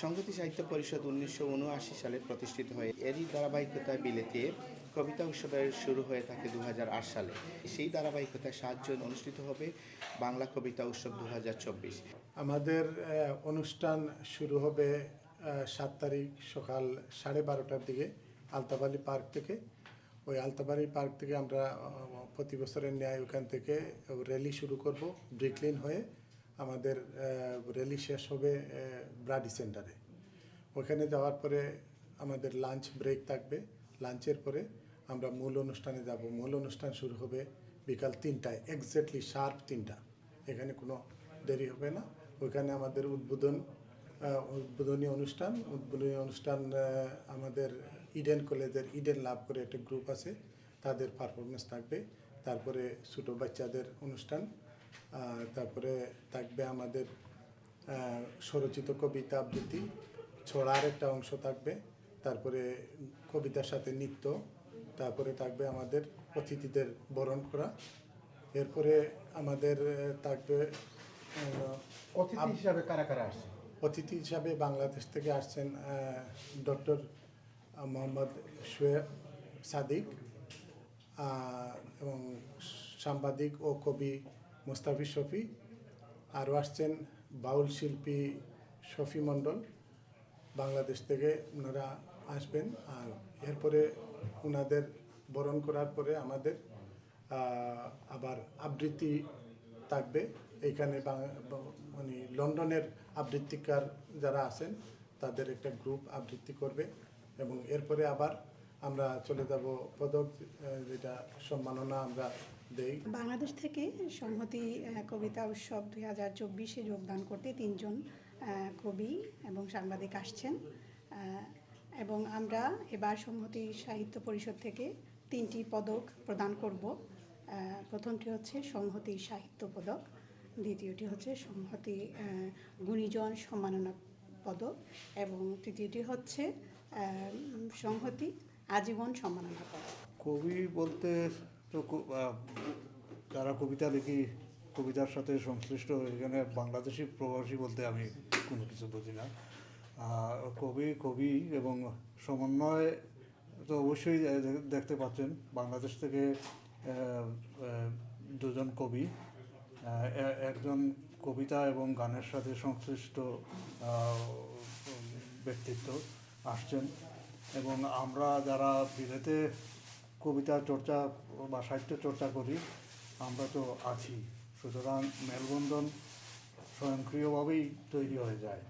সংগতি সাহিত্য পরিষদ উনিশশো উনআশি সালে প্রতিষ্ঠিত হয়। এরই ধারাবাহিকতায় বিলেতে কবিতা উৎসবের শুরু হয়ে থাকে দু হাজার আট সালে। সেই ধারাবাহিকতায় সাতজন অনুষ্ঠিত হবে বাংলা কবিতা উৎসব দু হাজার চব্বিশ। আমাদের অনুষ্ঠান শুরু হবে সাত তারিখ সকাল সাড়ে বারোটার দিকে আলতাবালি পার্ক থেকে। ওই আলতাবালি পার্ক থেকে আমরা প্রতি বছরের ন্যায় ওখান থেকে র্যালি শুরু করব ব্রিকলিন হয়ে। আমাদের র্যালি শেষ হবে ব্রাডি সেন্টারে ওখানে যাওয়ার পরে আমাদের লাঞ্চ ব্রেক থাকবে। লাঞ্চের পরে আমরা মূল অনুষ্ঠানে যাব। মূল অনুষ্ঠান শুরু হবে বিকাল তিনটায় এক্স্যাক্টলি শার্প তিনটা। এখানে কোনো দেরি হবে না। ওইখানে আমাদের উদ্বোধন উদ্বোধনী অনুষ্ঠান উদ্বোধনী অনুষ্ঠান আমাদের ইডেন কলেজের ইডেন লাভ করে একটা গ্রুপ আছে। তাদের পারফরমেন্স থাকবে। তারপরে ছোটো বাচ্চাদের অনুষ্ঠান। তারপরে থাকবে আমাদের স্বরচিত কবিতা আবৃত্তি ছড়ার একটা অংশ থাকবে তারপরে কবিতার সাথে নৃত্য তারপরে থাকবে আমাদের অতিথিদের বরণ করা এরপরে আমাদের থাকবে অতিথি হিসাবে কারা কারা আসছে অতিথি হিসাবে বাংলাদেশ থেকে আসছেন ডক্টর মোহাম্মদ শোয়েব সাদিক এবং সাংবাদিক ও কবি মুস্তাফিজ শফি আরও আসছেন বাউল শিল্পী শফি মণ্ডল। বাংলাদেশ থেকে ওনারা আসবেন আর এরপরে ওনাদের বরণ করার পরে আমাদের আবার আবৃত্তি থাকবে। এইখানে মানে লন্ডনের আবৃত্তিকার যারা আছেন, তাদের একটা গ্রুপ আবৃত্তি করবে এবং এরপরে আবার আমরা চলে যাব পদক যেটা সম্মাননা আমরা বাংলাদেশ থেকে সংহতি কবিতা উৎসব দুই হাজার চব্বিশে যোগদান করতে তিনজন কবি এবং সাংবাদিক আসছেন। এবং আমরা এবার সংহতি সাহিত্য পরিষদ থেকে তিনটি পদক প্রদান করব। প্রথমটি হচ্ছে সংহতি সাহিত্য পদক দ্বিতীয়টি হচ্ছে সংহতি গুণীজন সম্মাননা পদক এবং তৃতীয়টি হচ্ছে সংহতি আজীবন সম্মাননা পদক। কবি বলতে তো যারা কবিতা লিখি, কবিতার সাথে সংশ্লিষ্ট এখানে বাংলাদেশি প্রবাসী বলতে আমি কোনো কিছু বুঝি না। কবি কবি এবং সমন্বয় তো অবশ্যই দেখতে পাচ্ছেন। বাংলাদেশ থেকে দুজন কবি একজন কবিতা এবং গানের সাথে সংশ্লিষ্ট ব্যক্তিত্ব আসছেন। এবং আমরা যারা বিলেতে কবিতা চর্চা বা সাহিত্য চর্চা করি, আমরা তো আছি। সুতরাং মেলবন্ধন স্বয়ংক্রিয়ভাবেই তৈরি হয়ে যায়।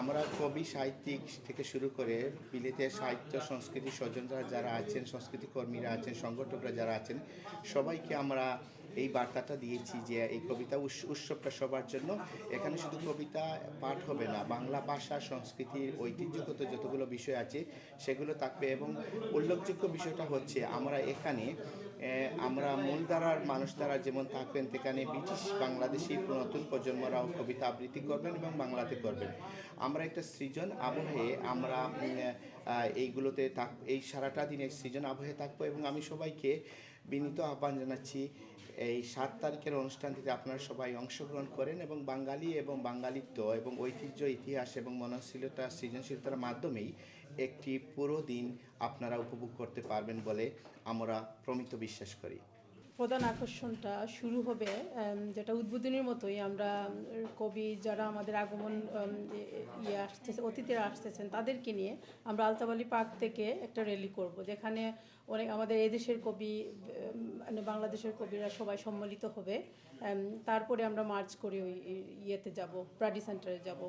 আমরা কবি, সাহিত্যিক থেকে শুরু করে বিলেতে সাহিত্য, সংস্কৃতি স্বজনরা যারা আছেন, সংস্কৃতি কর্মীরা আছেন, সংগঠকরা যারা আছেন, সবাইকে আমরা এই বার্তাটা দিয়েছি যে এই কবিতা উৎস- উৎসবটা সবার জন্য। এখানে শুধু কবিতা পাঠ হবে না, বাংলা ভাষা, সংস্কৃতির ঐতিহ্যগত যতগুলো বিষয় আছে সেগুলো থাকবে এবং উল্লেখযোগ্য বিষয়টা হচ্ছে আমরা এখানে আমরা মূলধারার মানুষ দ্বারা যেমন থাকবেন সেখানে ব্রিটিশ বাংলাদেশি নতুন প্রজন্মরাও কবিতা আবৃত্তি করবেন এবং বাংলাতে করবেন। আমরা একটা সৃজন আবহে আমরা এইগুলোতে থাক, এই সারাটা দিনের সৃজন আবহে থাকব এবং আমি সবাইকে বিনীত আহ্বান জানাচ্ছি, এই সাত তারিখের অনুষ্ঠানটিতে আপনারা সবাই অংশগ্রহণ করেন এবং বাঙালি এবং বাঙালিত্ব এবং ঐতিহ্য, ইতিহাস এবং মননশীলতা, সৃজনশীলতার মাধ্যমেই একটি পুরো দিন আপনারা উপভোগ করতে পারবেন বলে আমরা প্রমিত বিশ্বাস করি। প্রধান আকর্ষণটা শুরু হবে যেটা উদ্বোধনীর মতোই আমরা কবি যারা আমাদের আগমন ইয়ে আসতেছে, অতিথিরা আসতেছেন তাদেরকে নিয়ে আমরা আলতাবালি পার্ক থেকে একটা র্যালি করব, যেখানে অনেক আমাদের এদেশের কবি মানে বাংলাদেশের কবিরা সবাই সম্মিলিত হবে। তারপরে আমরা মার্চ করে ওই ইয়েতে যাব প্রাডি সেন্টারে যাব।